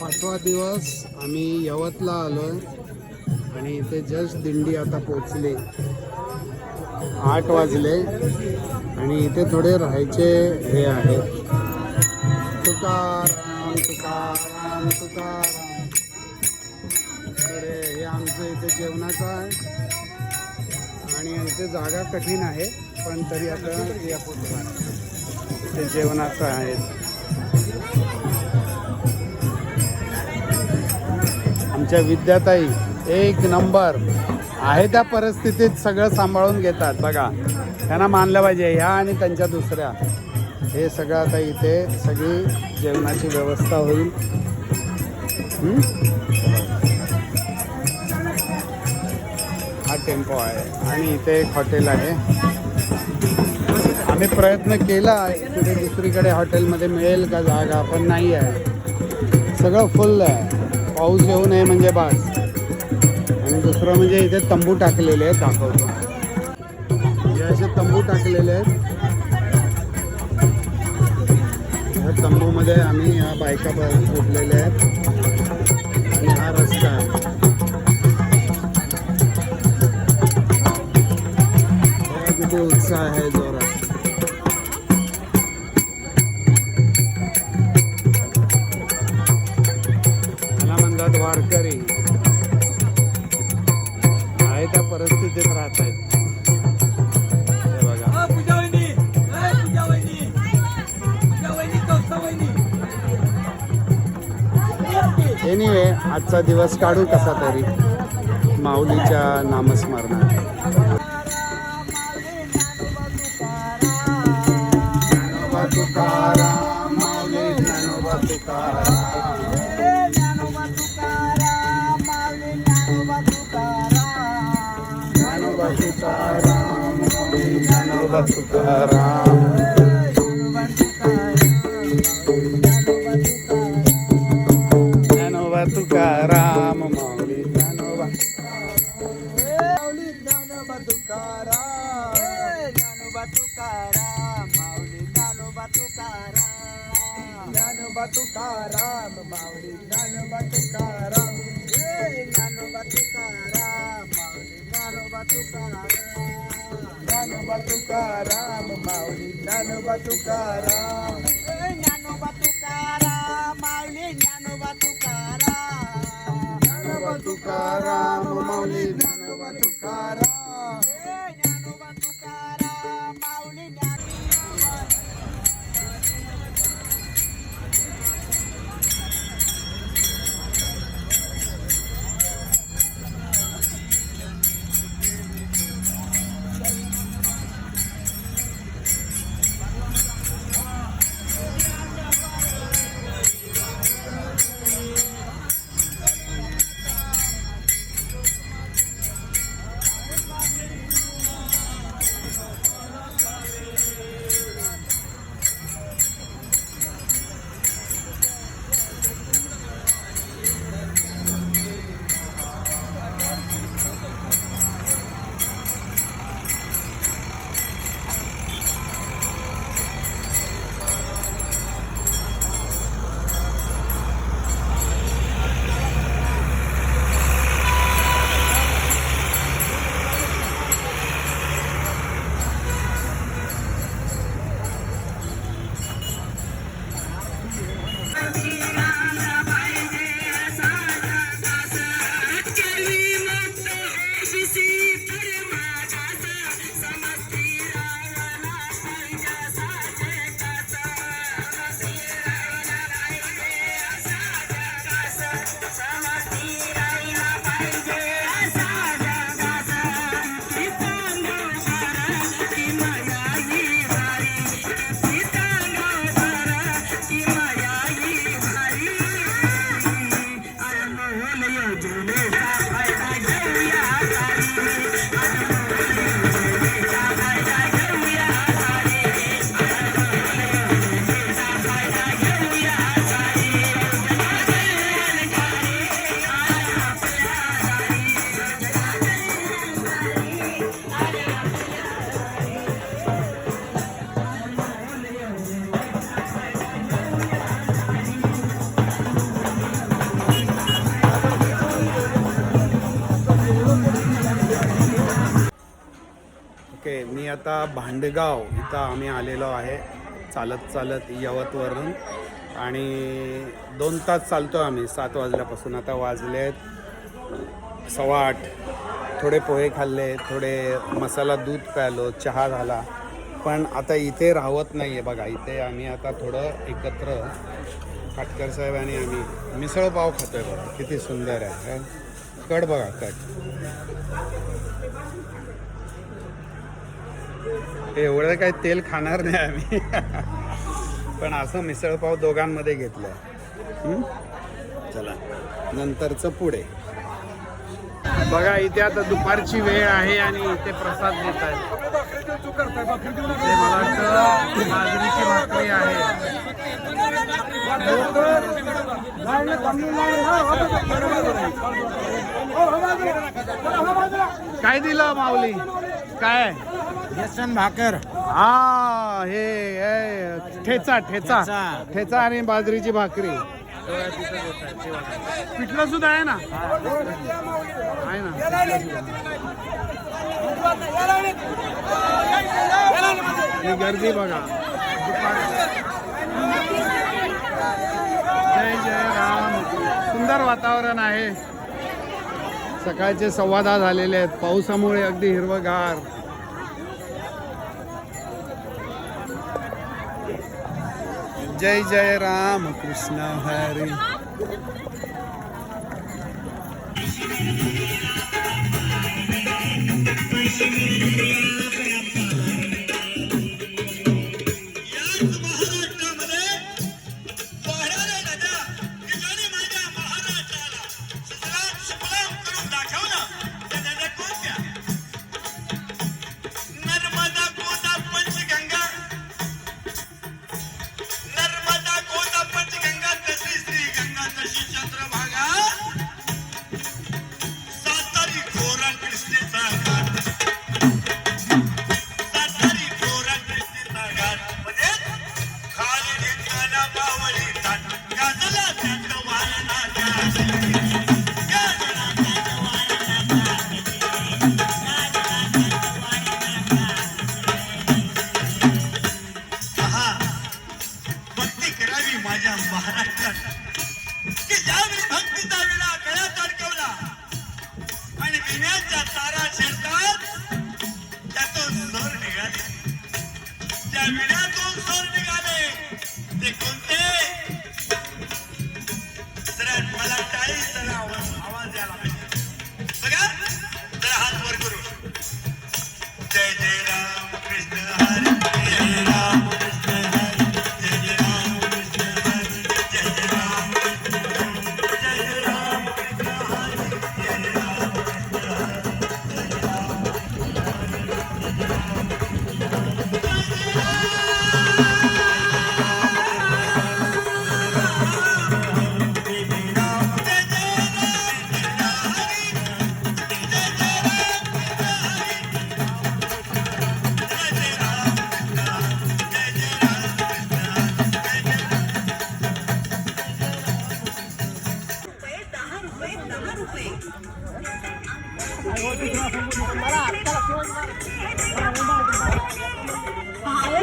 पाचवा दिवस आम्ही यवतला आलो आणि इथे जस्ट दिंडी आता पोचली. आठ वाजले आणि इथे थोडे राहायचे हे आहे. तुकाराम तुकाराम तुकाराम. थोडे हे आमचं इथे जेवणाचं आहे. आणि इथे जागा कठीण आहे पण तरी आता या पोचला. इथे जेवणाचं आहे. आमच्या विद्याताई एक नंबर. आहे त्या परिस्थितीत सगळं सांभाळून घेतात. बघा त्यांना मानलं पाहिजे ह्या आणि त्यांच्या दुसऱ्या. हे सगळं आता इथे सगळी जेवणाची व्यवस्था होईल. हा टेम्पो आहे. आणि इथे एक हॉटेल आहे. आम्ही प्रयत्न केला कुठे दुसरीकडे हॉटेलमध्ये मिळेल का जागा पण नाही आहे. सगळं फुल आहे. पाऊस येऊ नये म्हणजे बास आणि दुसरं म्हणजे इथे तंबू टाकलेले आहेत दाखवतो. हे असे तंबू टाकलेले आहेत. ह्या तंबूमध्ये आम्ही या बायका ब- उठलेल्या आहेत. आणि हा रस्ता आहे. किती उत्साह आहे जोरात. एनिवे आजचा दिवस काढू कसा तरी. माऊलीच्या नामस्मरणात. ज्ञानोबा तुकाराम तुकाराम ज्ञानोबा तुकाराम माऊली ज्ञानोबा तुकाराम ज्ञानोबा तुकाराम माऊली ज्ञानोबा तुकाराम ज्ञानोबा तुकाराम माऊली ज्ञानोबा तुकाराम ज्ञानोबा तुकाराम माऊली ज्ञानोबा तुकाराम ज्ञानोबा तुकाराम माऊली ज्ञानोबा तुकाराम ज्ञानोबा तुकाराम माऊली ज्ञानोबा तुकाराम ज्ञानोबा आता भांडगाव इथं आम्ही आलेलो आहे. चालत चालत यवतवरून. आणि दोन तास चालतो आम्ही. सात वाजल्यापासून आता वाजले आहेत सव्वा आठ. थोडे पोहे खाल्ले थोडे मसाला दूध प्यालो चहा झाला. पण आता इथे राहत नाही आहे बघा. इथे आम्ही आता थोडं एकत्र. खाटकर साहेब आणि आम्ही. मिसळ पाव खातोय बघा. किती सुंदर आहे. कट बघा कट एवढं काय तेल खाणार नाही आम्ही. पण असं मिसळपाव दोघांमध्ये घेतलं. चला नंतरचं पुढे. बघा इथे आता दुपारची वेळ आहे आणि इथे प्रसाद देत आहेत. ते मला वाटतं बाजरीची भाकरी आहे. काय दिलं माऊली? काय? बेसन भाकर. हा हे हे, ठेचा ठेचा. ठेचा. ठेचा आणि बाजरीची भाकरी. पिठलं सुद्धा आहे ना? आहे ना? ही गर्दी बघा. जय जय राम. सुंदर वातावरण आहे. सकाळचे सव्वा दहा झालेले आहेत. पावसामुळे अगदी हिरवगार. जय जय राम कृष्ण हरी you. भक्ती करावी माझ्या महाराष्ट्रात की ज्यावेळी भक्तीचा विडा गळ्यात अडकवला आणि विम्याच्या तारा शिरतात त्यातून स्वर निघाले. त्या विण्यातून स्वर निघाले ते कोणते? जरा मला चाळीस जरा आवाज आवाज यायला पाहिजे. बघा जरा हात वर करू. जय जय राम कृष्ण हरे जय राम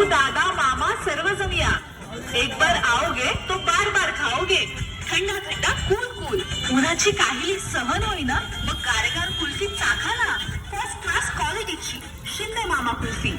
दादा मामा सर्वजण या. एक बार आओगे तो बार बार खाओगे थंडा थंडा कूल कूल. उन्हाची काही सहन होईना मग गारेगार कुल्फी चाखा ना. फर्स्ट क्लास क्वालिटीची शिंदे मामा कुल्फी.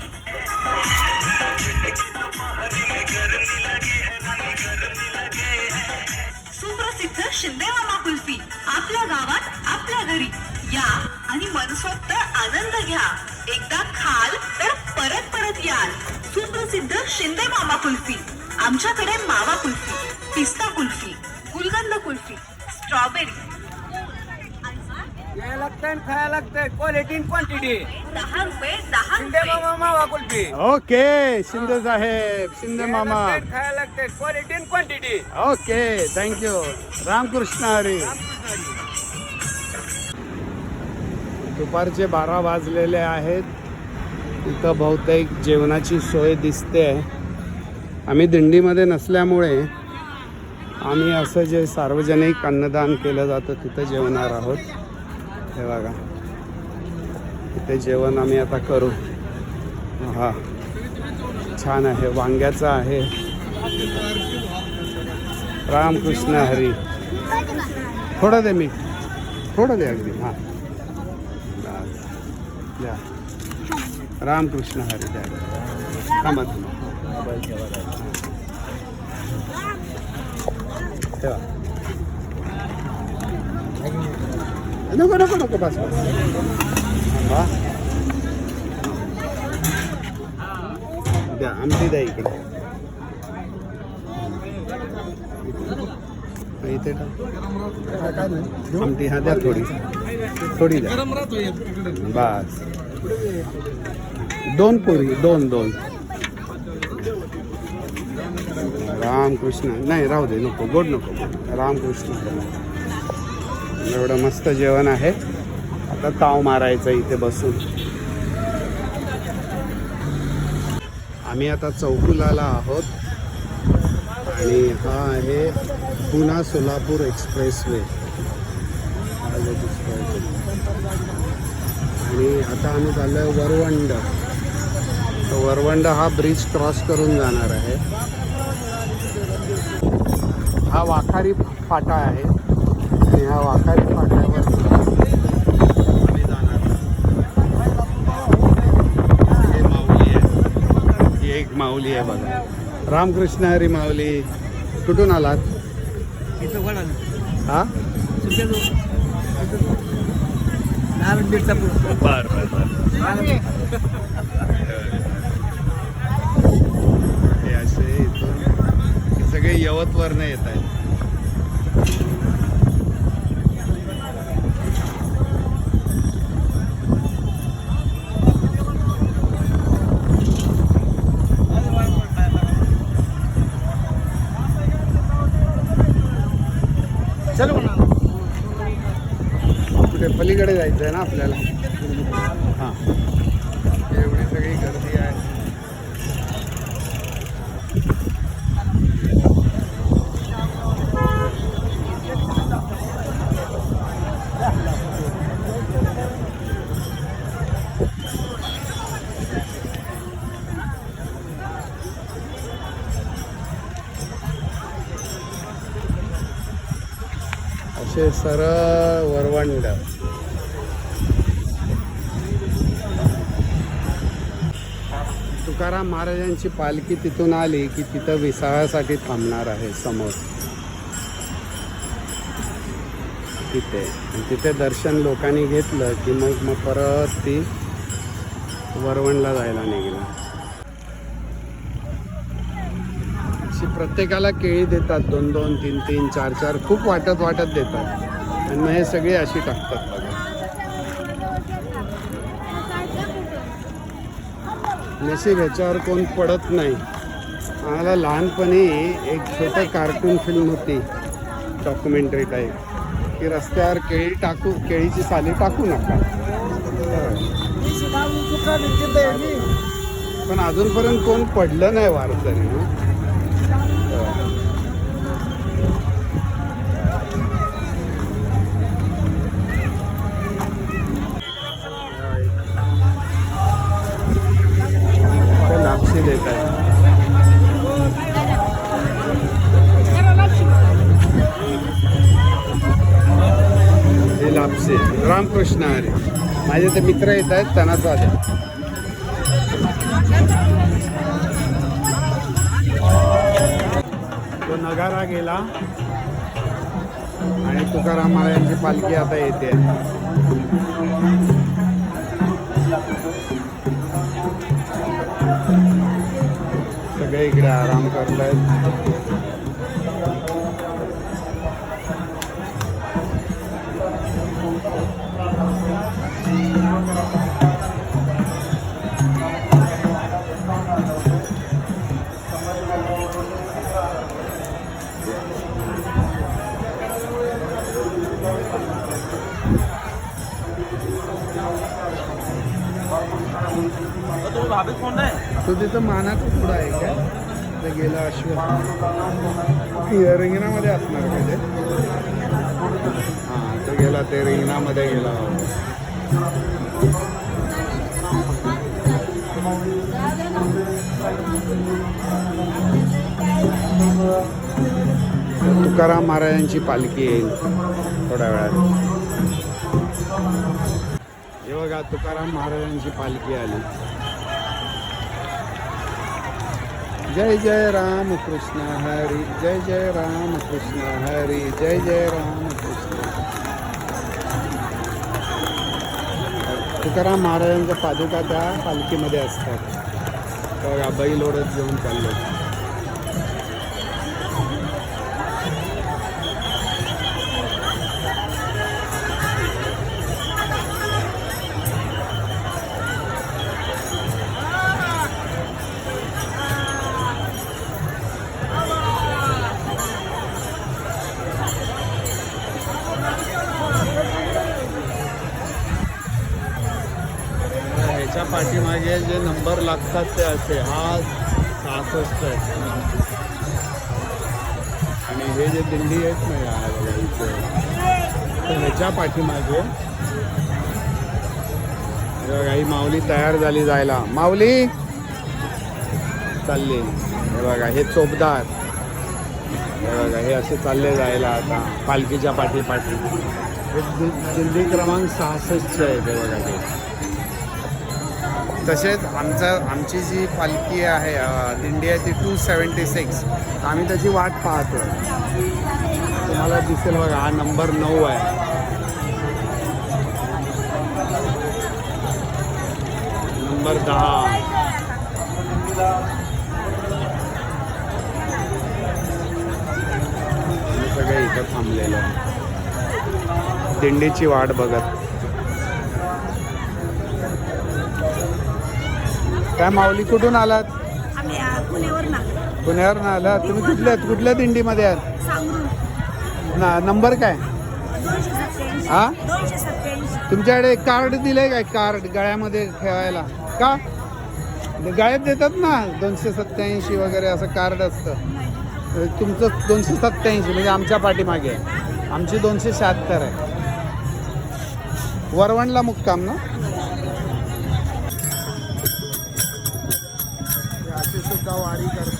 सुप्रसिद्ध शिंदे मामा कुल्फी. आपल्या गावात आपल्या घरी. या आणि मनसोक्त आनंद घ्या. एकदा खाल तर परत परत याल. सुप्रसिद्ध शिंदे मामा कुल्फी आमच्याकडे मावा कुल्फी पिस्ता कुल्फी गुलगंध कुल्फी स्ट्रॉबेरी. यायला लागतंय आणि खायला लागतंय. क्वालिटी इन क्वांटिटी दहा रुपये दहा शिंदे रुपये. मामा मावा कुल्फी. ओके शिंदे साहेब शिंदे मामा. लागतंय, खायला लागतंय. Quality in quantity okay thank you Ramkrishna Hari. दुपारचे बारा वाजलेले आहेत. इथं बहुतेक जेवणाची सोय दिसते. आहे आम्ही दिंडीमध्ये नसल्यामुळे आम्ही असं जे सार्वजनिक अन्नदान केलं जातं तिथं जेवणार आहोत. हे बघा. इथे जेवण आम्ही आता करू. हा. छान आहे. वांग्याचं आहे. रामकृष्ण हरी. थोडं दे मी. थोडं दे अगदी. हां. द्या रामकृष्ण हरी द्या थांबा. ठेवा. नको नको नको बस बस. द्या आमटी द्या इकडे. इथे आमटी हा द्या थोडी. थोडी द्या. बस. दोन पुरी दोन दोन. रामकृष्ण नाही राहू दे नको गोड नको रामकृष्ण. एवढं मस्त जेवण आहे. आता ताव मारायचं इथे बसून. आम्ही आता चौकुलाला आहोत. आणि हा आहे पुणा सोलापूर एक्सप्रेस वे आणि आता आम्ही चाललो आहे वरवंड. तर वरवंड हा ब्रिज क्रॉस करून जाणार आहे. हा वाखारी फाटा आहे. आणि ह्या वाखारी फाट्यावर आम्ही जाणार हे माऊली आहे. ही एक माऊली आहे बघा. रामकृष्ण हरी माऊली. कुठून आलात? हा? बर बर बर. हे असे इथून सगळे यवतवरनं येत आहेत. जायचं आहे ना आपल्याला. हां. एवढी सगळी गर्दी आहे. असे सरळ वरवंड तुकाराम महाराजांची पालखी तिथून आली की तिथं विसाव्यासाठी थांबणार आहे समोर. तिथे. तिथे दर्शन लोकांनी घेतलं की मग मग परत ती वरवणला जायला निघाली अशी प्रत्येकाला केळी देतात दोन दोन तीन तीन चार चार खूप वाटत वाटत देतात. आणि मग हे सगळे अशी टाकतात. नशीब ह्याच्यावर कोण पडत नाही. आम्हाला लहानपणी एक छोटं कार्टून फिल्म होती डॉक्युमेंटरी टाईप की रस्त्यावर केळी टाकू केळीची साली टाकू नका. पण अजूनपर्यंत कोण पडलं नाही वारकरी हं? देत आहे हे लापसे. रामकृष्ण अरे माझे ते मित्र येत आहेत त्यांना चालेल तो नगारा गेला आणि तुकाराम महाराजांची पालखी आता येते. इकडे आराम करत आहेत तो तिथं मानाचा पुढं आहे का? ते गेला अश्व रिंगणामध्ये असणार का ते? हां तो गेला ते रिंगणामध्ये गेला. तुकाराम महाराजांची पालखी येईल थोड्या वेळात. हे बघा तुकाराम महाराजांची पालखी आली. जय जय राम कृष्ण हरी जय जय राम कृष्ण हरी जय जय राम कृष्ण तुकाराम महाराजांच्या पादुका त्या पालखीमध्ये असतात. बघा बैल ओढत घेऊन चाललो. त्याच्या पाठीमागे जे नंबर लागतात ते असे हा सहासष्ट आहे. आणि हे जे दिंडी आहेत ना या इथे तर ह्याच्या पाठीमागे बघा ही माऊली तयार झाली जायला. माऊली! चालली. हे बघा हे चोपदार. हे बघा हे असे चालले जायला आता पालखीच्या पाठीपाठी. हे दिंडी क्रमांक सहासष्ट आहे ते बघा ते. तसेच आमचं आमची जी पालखी आहे अ, दिंडी आहे ती टू सेवन्टी सिक्स आम्ही त्याची वाट पाहतो तुम्हाला दिसेल बघा हा नंबर नऊ आहे. नंबर दहा. सगळे इथं थांबलेलं. आहे. दिंडीची वाट बघत. काय माऊली कुठून आलात? पुण्यावरनं आलात तुम्ही कुठल्या कुठल्या दिंडीमध्ये आहात? ना नंबर काय? हा? तुमच्याकडे कार्ड दिलंय काय कार्ड गळ्यामध्ये ठेवायला? का? गायब देतात ना दोनशे सत्याऐंशी वगैरे असं कार्ड असतं. तुमचं दोनशे सत्याऐंशी म्हणजे आमच्या पाठीमागे आहे. आमची दोनशे शहात्तर आहे. वरवणला मुक्काम ना? वारी करतो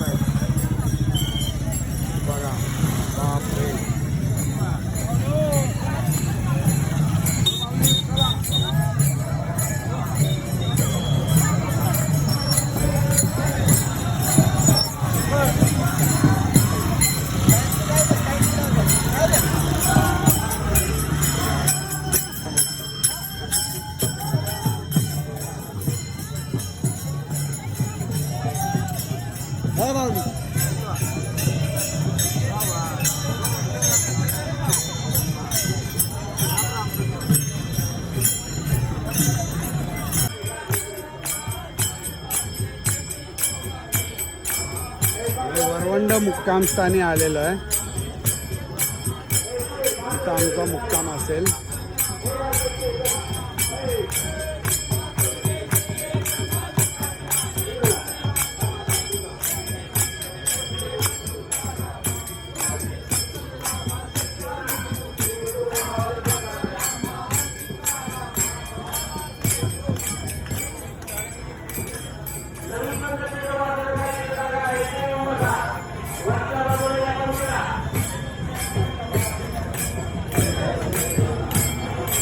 मुक्काम स्थानी आलेलो आहे. इथं आमचा मुक्काम असेल.